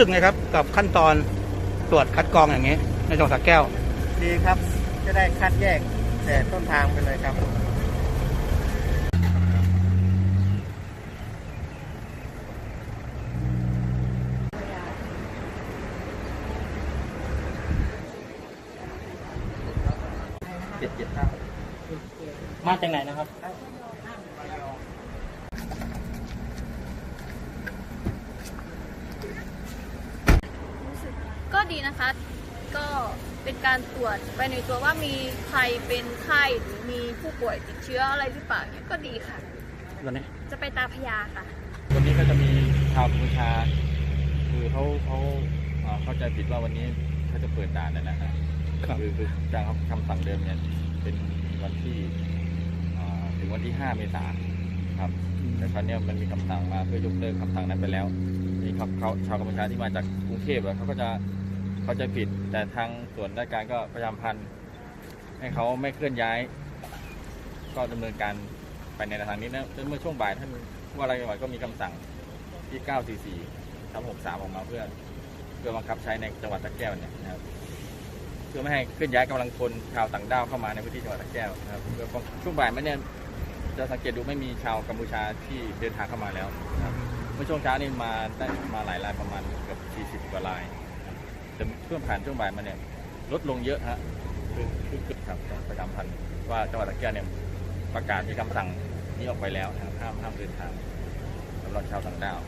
สึกไงครับ กับขั้นตอนตรวจคัดกรองอย่างนี้ ในจังหวัดสระแก้ว ดีครับ จะได้คัดแยกแต่ต้นทางไปเลยครับเจ็ดเจ็ดเก้ามาจากไหนนะครับ ก็ ดีนะคะ ก็เป็นการตรวจไปในตัวว่ามีใครเป็นไข้หรือมีผู้ป่วยติดเชื้ออะไรหรือเปล่าเนี่ยก็ดีค่ะ วันนี้จะไปตาพยาค่ะ วันนี้ก็จะมีชาวกัมพูชา คือเขาเขาเอ่อเข้าใจผิดว่าวันนี้เขาจะเปิดด่านนะนะฮะครับ คือคือการคำสั่งเดิมเนี่ยเป็นวันที่เอ่อถึงวันที่ 5 เมษายนครับ แต่คราวเนี้ยมันมีคำสั่งมาเพื่อยกเลิกคำสั่งนั้นไปแล้วนี่เขาเขาชาวกัมพูชาที่มาจากกรุงเทพอะเขาก็จะ เข้าใจผิด แต่ทางส่วนราชการก็พยายามพันให้เขาไม่เคลื่อนย้าย ก็ดำเนินการไปในทางนี้นะจนเมื่อช่วงบ่ายท่านว่าราชการก็มีคำสั่งที่ 944ทับ63 ออกมาเพื่อ เพื่อบังคับใช้ในจังหวัดสระแก้วเนี่ยนะครับ เพื่อไม่ให้เคลื่อนย้ายกำลังพลชาวต่างด้าวเข้ามาในพื้นที่จังหวัดสระแก้วนะครับเพื่อป้องช่วงบ่ายมันเนี่ยจะสังเกตดูไม่มีชาวกัมพูชาที่เดินทางเข้ามาแล้วนะครับ เมื่อช่วงเช้านี่มาได้มาหลายรายประมาณเกือบ40กว่าราย นะครับแต่ช่วงผ่านช่วงบ่ายมาเนี่ยลดลงเยอะฮะคือคือครับประจำพันธ์ว่าจังหวัดตะแก้วเนี่ยประกาศมีคำสั่งนี้ออกไปแล้วนะครับห้ามห้ามเดินทางสำหรับชาวต่างด้าว